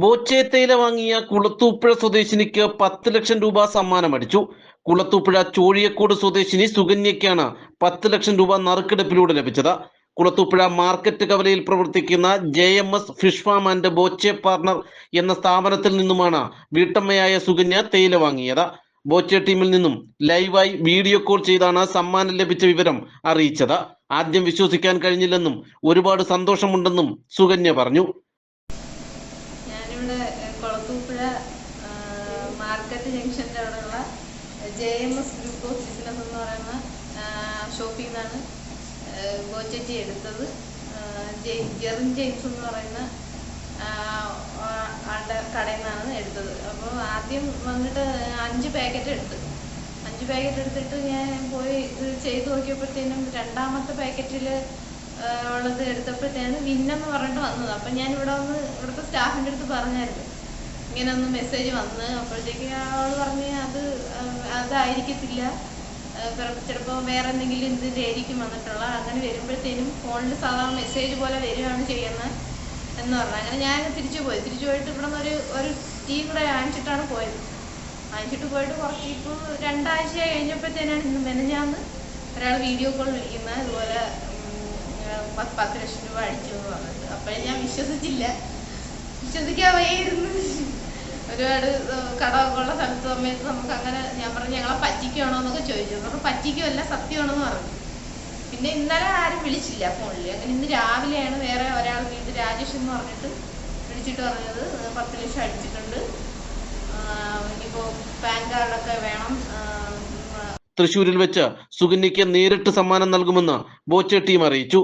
ബോച്ചേത്തയില വാങ്ങിയ കുളത്തൂപ്പുഴ സ്വദേശിനിക്ക് പത്ത് ലക്ഷം രൂപ സമ്മാനം അടിച്ചു കുളത്തൂപ്പുഴ ചോഴിയക്കോട് സ്വദേശിനി സുകന്യയ്ക്കാണ് പത്ത് ലക്ഷം രൂപ നറുക്കെടുപ്പിലൂടെ ലഭിച്ചത്. കുളത്തൂപ്പുഴ മാർക്കറ്റ് കവലയിൽ പ്രവർത്തിക്കുന്ന J M S fish farm and Boche partner എന്ന സ്ഥാപനത്തിൽ നിന്നുമാണ് വീട്ടമ്മയായ സുകന്യ തേയില വാങ്ങിയത്. ബോച്ചെ ടീമിൽ നിന്നും ലൈവായി വീഡിയോ കോൾ ചെയ്താണ് സമ്മാനം ലഭിച്ച വിവരം അറിയിച്ചത്. ആദ്യം വിശ്വസിക്കാൻ കഴിഞ്ഞില്ലെന്നും ഒരുപാട് സന്തോഷമുണ്ടെന്നും സുകന്യ പറഞ്ഞു. കൊളത്തൂപ്പുഴ മാർക്കറ്റ് ജംഗ്ഷന്റെ അവിടെയുള്ള J M S group of business എന്ന് പറയുന്ന ഷോപ്പിൽ നിന്നാണ് ഗോച്ചറ്റി എടുത്തത്. ജെറിൻ ജെയിംസ് എന്ന് പറയുന്ന ആളുടെ കടയിൽ നിന്നാണ് എടുത്തത്. അപ്പോൾ ആദ്യം വന്നിട്ട് അഞ്ച് പാക്കറ്റ് എടുത്തു. അഞ്ച് പാക്കറ്റ് എടുത്തിട്ട് ഞാൻ പോയി ഇത് ചെയ്ത് നോക്കിയപ്പോഴത്തേനും രണ്ടാമത്തെ പാക്കറ്റിൽ ഉള്ളത് എടുത്തപ്പോഴത്തേനും വിന്നെന്ന് പറഞ്ഞിട്ട് വന്നത്. അപ്പം ഞാൻ ഇവിടെ വന്ന് ഇവിടുത്തെ സ്റ്റാഫിന്റെ അടുത്ത് പറഞ്ഞായിരുന്നു. ഇങ്ങനെ ഒന്ന് മെസ്സേജ് വന്ന്. അപ്പോഴത്തേക്ക് അവൾ പറഞ്ഞ് അത് അതായിരിക്കത്തില്ല. ചിലപ്പോൾ വേറെ എന്തെങ്കിലും ഇതിന്റെ ആയിരിക്കും വന്നിട്ടുള്ള. അങ്ങനെ വരുമ്പോഴത്തേനും ഫോണിൽ സാധാരണ മെസ്സേജ് പോലെ വരികയാണ് ചെയ്യുന്നത് എന്ന് പറഞ്ഞു. അങ്ങനെ ഞാൻ തിരിച്ചു പോയി. തിരിച്ചു പോയിട്ട് ഇവിടെ ഒരു ഒരു ടീ കൂടെ വാങ്ങിച്ചിട്ടാണ് പോയത്. വാങ്ങിച്ചിട്ട് പോയിട്ട് കുറച്ച് ഇപ്പോൾ രണ്ടാഴ്ച കഴിഞ്ഞപ്പോഴത്തേനാണ് ഇന്ന് മെനഞ്ഞാന്ന് ഒരാൾ വീഡിയോ കോൾ വിളിക്കുന്നത് ഇതുപോലെ ഉം, പത്ത് പത്ത് ലക്ഷം രൂപ അടിച്ചു പറഞ്ഞിട്ട് അപ്പോഴേ ഞാൻ വിശ്വസിച്ചില്ല. വിശ്വസിക്കാൻ വയ്യായിരുന്നു ഒരുപാട് കടമൊക്കെ ഉള്ള സ്ഥലത്ത് സമയത്ത് നമുക്ക് അങ്ങനെ ഞാൻ പറഞ്ഞു ഞങ്ങളെ പറ്റിക്കുകയാണോ എന്നൊക്കെ ചോദിച്ചു. നമുക്ക് പറ്റിക്കുമല്ല സത്യമാണെന്ന് പറഞ്ഞു. പിന്നെ ഇന്നലെ ആരും വിളിച്ചില്ല ഫോണിൽ അങ്ങനെ ഇന്ന് രാവിലെയാണ് വേറെ ഒരാൾ വീട്ടിൽ രാജേഷ് എന്ന് പറഞ്ഞിട്ട് വിളിച്ചിട്ട് പറഞ്ഞത്. പത്ത് ലക്ഷം അടിച്ചിട്ടുണ്ട്. ഇനിയിപ്പോ പാൻ കാർഡൊക്കെ വേണം. തൃശൂരിൽ വെച്ച് സുകന്യയ്ക്ക് നേരിട്ട് സമ്മാനം നൽകുമെന്ന് ബോച്ചെ ടീം അറിയിച്ചു.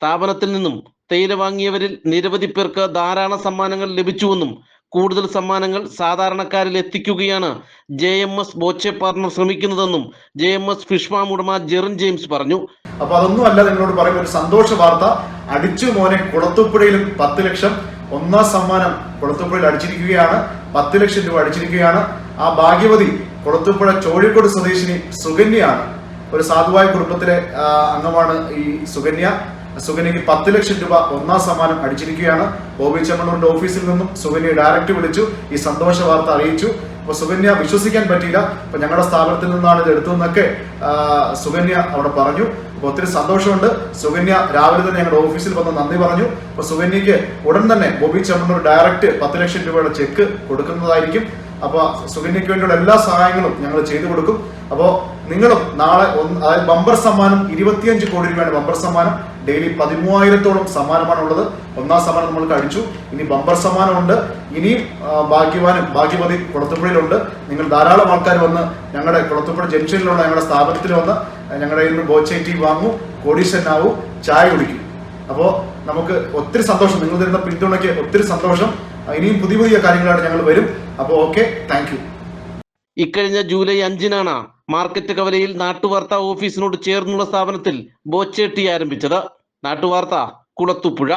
സ്ഥാപനത്തിൽ നിന്നും തേയില വാങ്ങിയവരിൽ നിരവധി പേർക്ക് ധാരാളം സമ്മാനങ്ങൾ ലഭിച്ചുവെന്നും കൂടുതൽ സമ്മാനങ്ങൾ സാധാരണക്കാരിൽ എത്തിക്കുകയാണ് J M S Boche partner ശ്രമിക്കുന്നതെന്നും J M S fish farm ഉടമ ജെറിൻ ജെയിംസ് പറഞ്ഞു. അപ്പൊ അതൊന്നും അല്ല നിങ്ങളോട് പറയുന്ന ഒരു സന്തോഷ വാർത്ത. അടിച്ചു മോനെ കുളത്തുപ്പുഴയിലും പത്ത് ലക്ഷം. ഒന്നാം സമ്മാനം കുളത്തുപ്പുഴയിൽ അടിച്ചിരിക്കുകയാണ്. പത്ത് ലക്ഷം രൂപ അടിച്ചിരിക്കുകയാണ്. ആ ഭാഗ്യവതി കുളത്തുപ്പുഴ ചോഴിക്കോട് സ്വദേശിനി സുകന്യയാണ്. ഒരു സാധുവായ കുടുംബത്തിലെ അംഗമാണ് ഈ സുകന്യ. സുകന്യക്ക് പത്ത് ലക്ഷം രൂപ ഒന്നാം സമ്മാനം അടിച്ചിരിക്കുകയാണ്. ബോബി ചെമ്മണ്ണൂരിന്റെ ഓഫീസിൽ നിന്നും സുകന്യ ഡയറക്റ്റ് വിളിച്ചു. ഈ സന്തോഷ വാർത്ത അറിയിച്ചു. അപ്പൊ സുഗന്യ വിശ്വസിക്കാൻ പറ്റിയില്ല. അപ്പൊ ഞങ്ങളുടെ സ്ഥാപനത്തിൽ നിന്നാണ് ഇത് എടുത്തതെന്നൊക്കെ സുഗന്യ അവിടെ പറഞ്ഞു. അപ്പൊ ഒത്തിരി സന്തോഷമുണ്ട്. സുഗന്യ രാവിലെ തന്നെ ഞങ്ങളുടെ ഓഫീസിൽ വന്ന് നന്ദി പറഞ്ഞു. അപ്പൊ സുഗന്യക്ക് ഉടൻ തന്നെ ബോബി ചെമ്മണ്ണൂർ ഡയറക്റ്റ് പത്ത് ലക്ഷം രൂപയുടെ ചെക്ക് കൊടുക്കുന്നതായിരിക്കും. അപ്പൊ സുഗന്യക്ക് വേണ്ടിയുള്ള എല്ലാ സഹായങ്ങളും ഞങ്ങൾ ചെയ്തു കൊടുക്കും. അപ്പോ നിങ്ങളും നാളെ ഒന്ന് അതായത് ബമ്പർ സമ്മാനം ഇരുപത്തിയഞ്ച് കോടി രൂപയാണ് ബമ്പർ സമ്മാനം. ഡെയിലി പതിമൂവായിരത്തോളം സമ്മാനമാണ് ഉള്ളത് ഒന്നാം സമ്മാനം നമ്മൾ കഴിച്ചു. ഇനി ബമ്പർ സമ്മാനമുണ്ട്. ഇനിയും ഭാഗ്യവാനും ഭാഗ്യവതി കുളത്തുപുഴയിലുണ്ട്. നിങ്ങൾ ധാരാളം ആൾക്കാർ വന്ന് ഞങ്ങളുടെ കുളത്തുപുഴ ജംഗ്ഷനിലുള്ള ഞങ്ങളുടെ സ്ഥാപനത്തിൽ വന്ന് ഞങ്ങളുടെ കയ്യിൽ നിന്ന് ബോച്ചൈറ്റി വാങ്ങൂ കോടീശ്വരനാവൂ ചായ കുടിക്കും. അപ്പോൾ നമുക്ക് ഒത്തിരി സന്തോഷം. നിങ്ങൾ തരുന്ന പിന്തുണയ്ക്ക് ഒത്തിരി സന്തോഷം. ഇനിയും പുതിയ പുതിയ കാര്യങ്ങളായിട്ട് ഞങ്ങൾ വരും. അപ്പോൾ ഓക്കെ താങ്ക് ഇക്കഴിഞ്ഞ ജൂലൈ അഞ്ചിനാണ് മാർക്കറ്റ് കവലയിൽ നാട്ടുവാർത്ത ഓഫീസിനോട് ചേർന്നുള്ള സ്ഥാപനത്തിൽ ബോച്ചേട്ടി ആരംഭിച്ചത്. നാട്ടുവാർത്ത കുളത്തുപുഴ.